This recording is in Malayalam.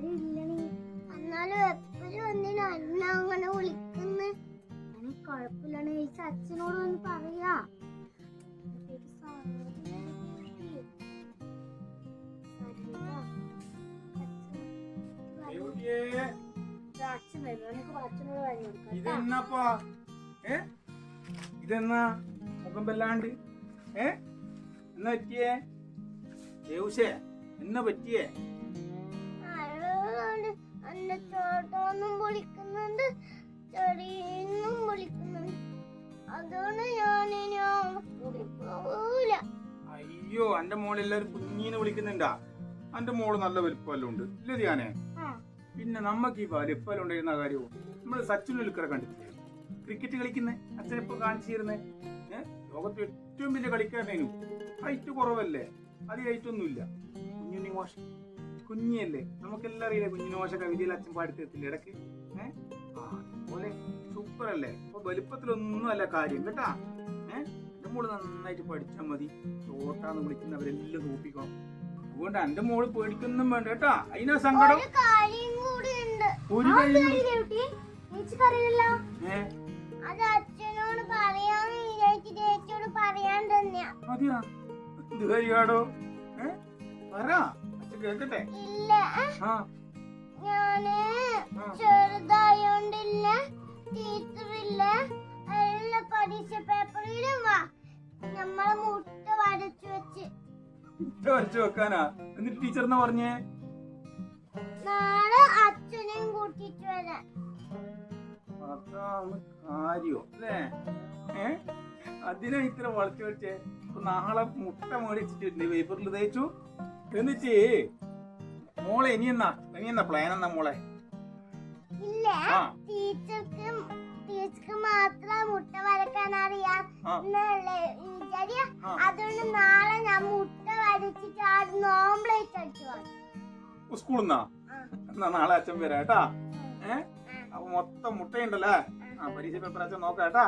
ആരും ഇല്ലണേ എന്നാലും എപ്പോഴും എന്തിനാ എന്നെ അങ്ങനെ വിളിക്കുന്നു? അങ്ങനെ കുഴപ്പമില്ലണേ ചേച്ചി അച്ഛനോട് ഒന്ന് പറയാ. അച്ഛൻ അച്ഛൻ അച്ഛനോട് കൊടുക്കാം ഇതെന്നാപ്പാ ഏ? ഇതെന്നാ? മുഖം വല്ലാണ്ട്? ഏ? എന്നാ പറ്റിയേ? ദേവുഷേ എന്നാ പറ്റിയേ? അയ്യോ എന്റെ മോളെ എല്ലാരും കുഞ്ഞീനെ വിളിക്കുന്നുണ്ടാ? എന്റെ മോൾ നല്ല വലിപ്പമെല്ലാം ഉണ്ട് ഇല്ല ധ്യാനെ? പിന്നെ നമ്മക്ക് ഈ വലിപ്പമെല്ലാം ഉണ്ടായിരുന്ന കാര്യവും? നമ്മൾ സച്ചിൻ ലുക്കറെ കണ്ടിട്ടില്ലേ? ക്രിക്കറ്റ് കളിക്കുന്നേ? അച്ഛനിപ്പോ കാണിച്ചിരുന്നേ? ലോകത്ത് ഏറ്റവും വലിയ കളിക്കാരനു ഹൈറ്റ് കുറവല്ലേ? അത് ഹൈറ്റ് ഒന്നുമില്ല. കുഞ്ഞുണ്ണി മോശ. കുഞ്ഞിയല്ലേ? നമുക്കെല്ലാം അറിയില്ലേ കുഞ്ഞിന് മോശ കവിതയിൽ അച്ഛൻ പാടിത്തരത്തില്ല? ഇടയ്ക്ക് ഏഹ് ആ അതുപോലെ സൂപ്പർ അല്ലേ? അപ്പൊ വലിപ്പത്തിലൊന്നും അല്ല കാര്യം കേട്ടാ? ഏഹ് മോൾ നന്നായിട്ട് പഠിച്ചാൽ മതി. ചോട്ടാന്ന് വിളിക്കുന്നവരെല്ലാം തോപ്പിക്കണം അതുകൊണ്ട് എന്റെ മോൾ പേടിക്കൊന്നും വേണ്ട കേട്ടാ. അതിനാ സങ്കടം. ഒരു കാര്യാടോ? പറ. അച്ഛൻ കേക്കട്ടെ. ഞാൻ. ചെറുതായോണ്ടില്ല ടീച്ചറില്ല എല്ലാ പരീക്ഷ പേപ്പറിലും വാ. വരച്ചു വെക്കാനാ? എന്നിട്ട് ടീച്ചർ എന്നാ പറഞ്ഞേ? നാളെ അച്ഛനെയും കൂട്ടിട്ട് വരാൻ. അതാണ് കാര്യോ അല്ലേ? ഏ? അതിനാ ഇത്ര വളച്ചു വെച്ചേ നാളെ മുട്ട മേടിച്ചിട്ടുണ്ട് പേപ്പറിൽ തേച്ചു. എന്നിട്ട് മോളെ ഇനി എന്നാ? ഇനി എന്നാ പ്ലാൻ എന്നാ മോളെ? ഇല്ല ടീച്ചർക്ക് ടീച്ചർക്ക് മാത്രം മുട്ട വരക്കാൻ അറിയാം അതുകൊണ്ട് നാളെ ഞാൻ മുട്ട സ്കൂളിൽ നിന്നാ? എന്നാ നാളെ അച്ഛൻ വരാം കേട്ടാ? ഏ? അപ്പൊ മൊത്തം മുട്ടയുണ്ടല്ലേ? ആ പരീക്ഷ പേപ്പർ അച്ഛൻ നോക്കാം കേട്ടാ?